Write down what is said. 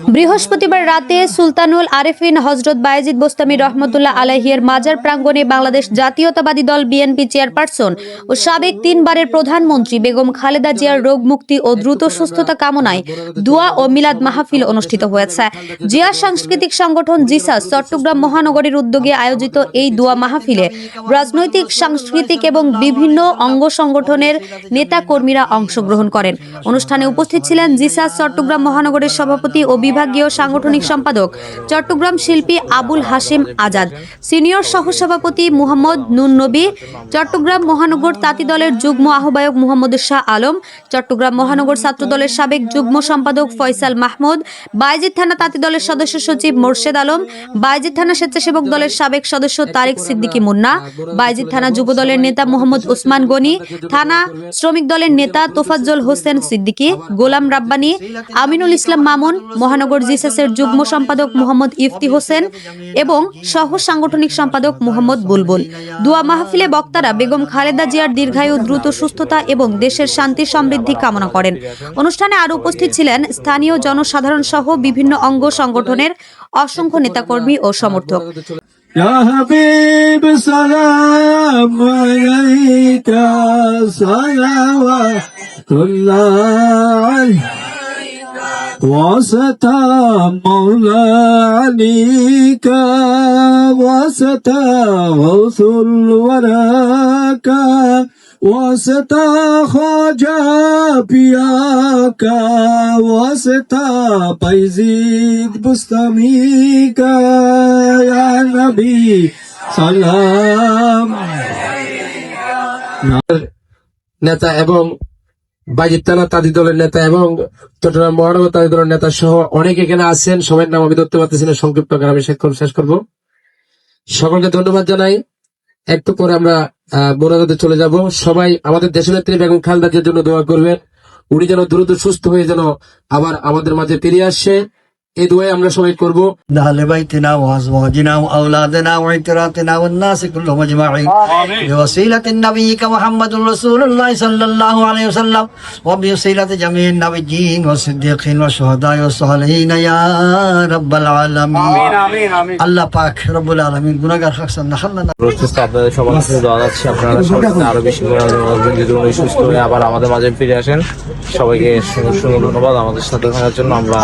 no বৃহস্পতিবার রাতে সুলতানুল আরেফিন হজরত বায়েজিদ বোস্তামি রহমতুল্লাহ আলাহিয়ের মাজার প্রাঙ্গণে বাংলাদেশ জাতীয়তাবাদী দল বিএনপি চেয়ারপারসন ও সাবেক তিনবারের প্রধানমন্ত্রী বেগম খালেদা জিয়ার রোগ মুক্তি ও দ্রুত সুস্থতা কামনায় দোয়া ও মিলাদ মাহফিল অনুষ্ঠিত হয়েছে। জিয়া সাংস্কৃতিক সংগঠন জিসাস চট্টগ্রাম মহানগরীর উদ্যোগে আয়োজিত এই দোয়া মাহফিলে রাজনৈতিক, সাংস্কৃতিক এবং বিভিন্ন অঙ্গ সংগঠনের নেতা কর্মীরা অংশগ্রহণ করেন। অনুষ্ঠানে উপস্থিত ছিলেন জিসাস চট্টগ্রাম মহানগরের সভাপতি ও বিভাগীয় সাংগঠনিক সম্পাদক, চট্টগ্রাম শিল্পী আবুল হাসিম আজাদ, সিনিয়র সহসভাপতি মুহাম্মদ নুন নবী, চট্টগ্রাম মহানগর তাঁতি দলের যুগ্ম আহ্বায়ক মুহাম্মদ শাহ আলম, চট্টগ্রাম মহানগর ছাত্র দলের সাবেক যুগ্ম সম্পাদক ফয়সাল মাহমুদ বাইজিদ থানা তাঁতি দলের সদস্য সচিব মোর্শেদ আলম বাইজিদ থানা স্বেচ্ছাসেবক দলের সাবেক সদস্য তারিক সিদ্দিকী মুন্না বাইজিদ থানা যুব দলের নেতা মোহাম্মদ ওসমান গনি, থানা শ্রমিক দলের নেতা তোফাজ্জল হোসেন সিদ্দিকী, গোলাম রাব্বানি, আমিনুল ইসলাম মামুন, মহানগর জিসাসের যুগ্ম সম্পাদক মোহাম্মদ ইফতি হোসেন এবং সহ সাংগঠনিক সম্পাদক মোহাম্মদ বুলবুল দোয়া মাহফিলে বক্তারা বেগম খালেদা জিয়ার দীর্ঘায়ু দ্রুত সুস্থতা এবং দেশের শান্তি সমৃদ্ধি কামনা করেন অনুষ্ঠানে আরও উপস্থিত ছিলেন স্থানীয় জনসাধারণ সহ বিভিন্ন অঙ্গ সংগঠনের অসংখ্য নেতাকর্মী ও সমর্থক يا حبيب سلام عليك صلوات الله وستى مولى عليك وستى غوث الوراك وستى خواجة بياك وستى بيزيد بستميك يا نبي سلام নেতা এবং বাইজিৎ তানা তাদের দলের নেতা এবং চট্টগ্রাম মহানগর তাদের দলের নেতা সহ অনেক এখানে আছেন। সবাই নাম আমি ধরতে পারতেছি না, সংক্ষিপ্ত আমি শেষ করব- সকলকে ধন্যবাদ জানাই। একটু পরে আমরা মোনাজাতে চলে যাব। সবাই আমাদের দেশনেত্রী বেগম খালদাজের জন্য দোয়া করবেন। উনি যেন দ্রুত সুস্থ হয়ে যেন আবার আমাদের মাঝে ফিরে আসছে এই দোয়ায় আমরা সবাই করব। ওয়া ওয়া মুহাম্মাদুর রাসূলুল্লাহ সাল্লাল্লাহু আলাইহি ওয়াসাল্লাম। ওয়া জামিইন ওয়া ওয়া শুহাদা ওয়া সালিহিন ইয়া রাব্বাল আলামিন। আমিন আমিন আমিন। আল্লাহ পাক রব্বুল আলামিন গুনাহগার সবার দোয়া আছে আপনারা সবাই আরও বেশি করে সুস্থ হয়ে আবার আমাদের মাঝে ফিরে আসেন। সবাইকে সুন্দর ধন্যবাদ আমাদের সাথে থাকার জন্য। আমরা